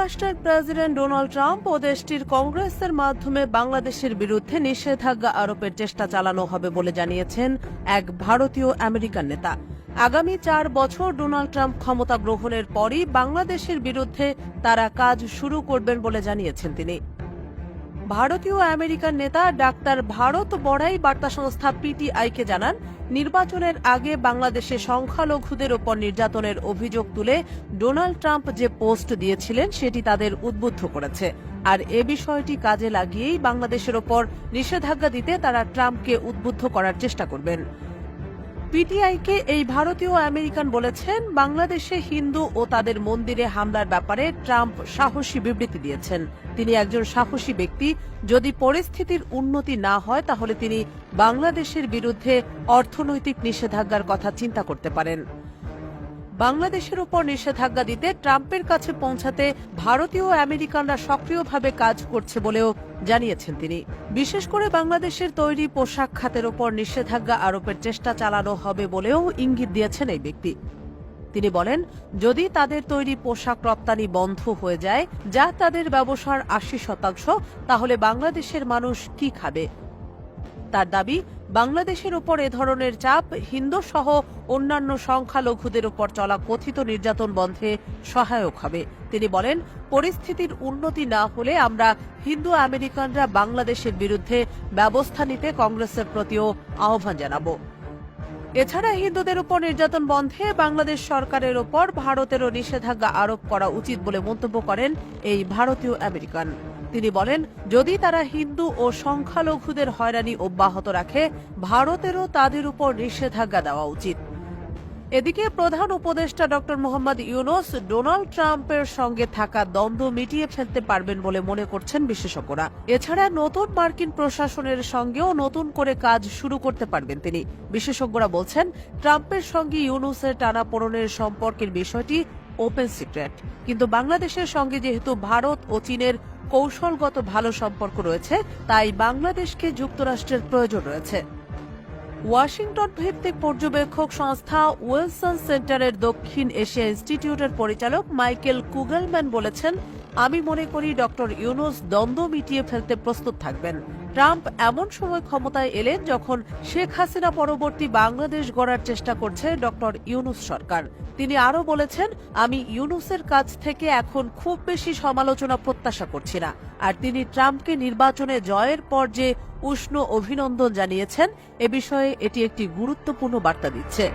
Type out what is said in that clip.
যুক্তরাষ্ট্রের president Donald Trump ও দেশটির কংগ্রেসের মাধ্যমে বাংলাদেশের বিরুদ্ধে নিষেধাজ্ঞা আরোপের চেষ্টা চালানো হবে বলে জানিয়েছেন এক ভারতীয় আমেরিকান নেতা। আগামী চার বছর ডোনাল্ড ট্রাম্প ক্ষমতা গ্রহণের পরই বাংলাদেশের বিরুদ্ধে তারা কাজ শুরু করবেন বলে জানিয়েছেন তিনি। ভারতীয় আমেরিকান নেতা ডাক্তার ভারত বড়াই বার্তা সংস্থা পিটিআইকে জানান, নির্বাচনের আগে বাংলাদেশে সংখ্যালঘুদের ওপর নির্যাতনের অভিযোগ তুলে ডোনাল্ড ট্রাম্প যে পোস্ট দিয়েছিলেন সেটি তাদের উদ্বুদ্ধ করেছে। আর এ বিষয়টি কাজে লাগিয়েই বাংলাদেশের ওপর নিষেধাজ্ঞা দিতে তারা ট্রাম্পকে উদ্বুদ্ধ করার চেষ্টা করবেন। পিটিআইকে এই ভারতীয় আমেরিকান বলেছেন, বাংলাদেশে হিন্দু ও তাদের মন্দিরে হামলার ব্যাপারে ট্রাম্প সাহসী বিবৃতি দিয়েছেন। তিনি একজন সাহসী ব্যক্তি। যদি পরিস্থিতির উন্নতি না হয়, তাহলে তিনি বাংলাদেশের বিরুদ্ধে অর্থনৈতিক নিষেধাজ্ঞার কথা চিন্তা করতে পারেন। বাংলাদেশের উপর নিষেধাজ্ঞা দিতে ট্রাম্পের কাছে পৌঁছাতে ভারতীয় আমেরিকানরা সক্রিয়ভাবে কাজ করছে বলেও জানিয়েছেন তিনি। বিশেষ করে বাংলাদেশের তৈরি পোশাক খাতের ওপর নিষেধাজ্ঞা আরোপের চেষ্টা চালানো হবে বলেও ইঙ্গিত দিয়েছেন এই ব্যক্তি। তিনি বলেন, যদি তাদের তৈরি পোশাক রপ্তানি বন্ধ হয়ে যায়, যা তাদের ব্যবসার আশি শতাংশ, তাহলে বাংলাদেশের মানুষ কি খাবে? তার দাবি বাংলাদেশের উপর এ ধরনের চাপ, হিন্দু সহ অন্যান্য সংখ্যালঘুদের উপর চলা কথিত নির্যাতন বন্ধে সহায়ক হবে। তিনি বলেন, পরিস্থিতির উন্নতি না হলে আমরা হিন্দু আমেরিকানরা বাংলাদেশের বিরুদ্ধে ব্যবস্থা নিতে কংগ্রেসের প্রতিও আহ্বান জানাব। এছাড়া হিন্দুদের উপর নির্যাতন বন্ধে বাংলাদেশ সরকারের ওপর ভারতেরও নিষেধাজ্ঞা আরোপ করা উচিত বলে মন্তব্য করেন এই ভারতীয় আমেরিকান। তিনি বলেন, যদি তারা হিন্দু ও সংখ্যালঘুদের হয়রানি অব্যাহত রাখে, ভারতেরও তাদের উপর নিষেধাজ্ঞা দেওয়া উচিত। এদিকে প্রধান উপদেষ্টা ডক্টর মোহাম্মদ ইউনুস ডোনাল্ড ট্রাম্পের সঙ্গে থাকা দ্বন্দ্ব মিটিয়ে ফেলতে পারবেন বলে মনে করছেন বিশেষজ্ঞরা। এছাড়া নতুন মার্কিন প্রশাসনের সঙ্গেও নতুন করে কাজ শুরু করতে পারবেন তিনি। বিশেষজ্ঞরা বলছেন, ট্রাম্পের সঙ্গে ইউনুসের টানাপোড়নের সম্পর্কের বিষয়টি ওপেন সিক্রেট। কিন্তু বাংলাদেশের সঙ্গে যেহেতু ভারত ও চীনের কৌশলগত ভালো সম্পর্ক রয়েছে, তাই বাংলাদেশকে যুক্তরাষ্ট্রের প্রয়োজন রয়েছে। ওয়াশিংটন ভিত্তিক পর্যবেক্ষক সংস্থা ওয়েলসন সেন্টারের দক্ষিণ এশিয়া ইনস্টিটিউটের পরিচালক মাইকেল কুগেলম্যান বলেছেন আমি মনে করি ডক্টর ইউনুস দ্বন্দ্ব মিটিয়ে ফেলতে প্রস্তুত থাকবেন। ট্রাম্প এমন সময় ক্ষমতায় এলেন যখন শেখ হাসিনা পরবর্তী বাংলাদেশ গড়ার চেষ্টা করছে ডক্টর ইউনুস সরকার। তিনি আরও বলেছেন, আমি ইউনুসের কাছ থেকে এখন খুব বেশি সমালোচনা প্রত্যাশা করছি না। আর তিনি ট্রাম্পকে নির্বাচনে জয়ের পর যে উষ্ণ অভিনন্দন জানিয়েছেন, এ বিষয়ে এটি একটি গুরুত্বপূর্ণ বার্তা দিচ্ছে।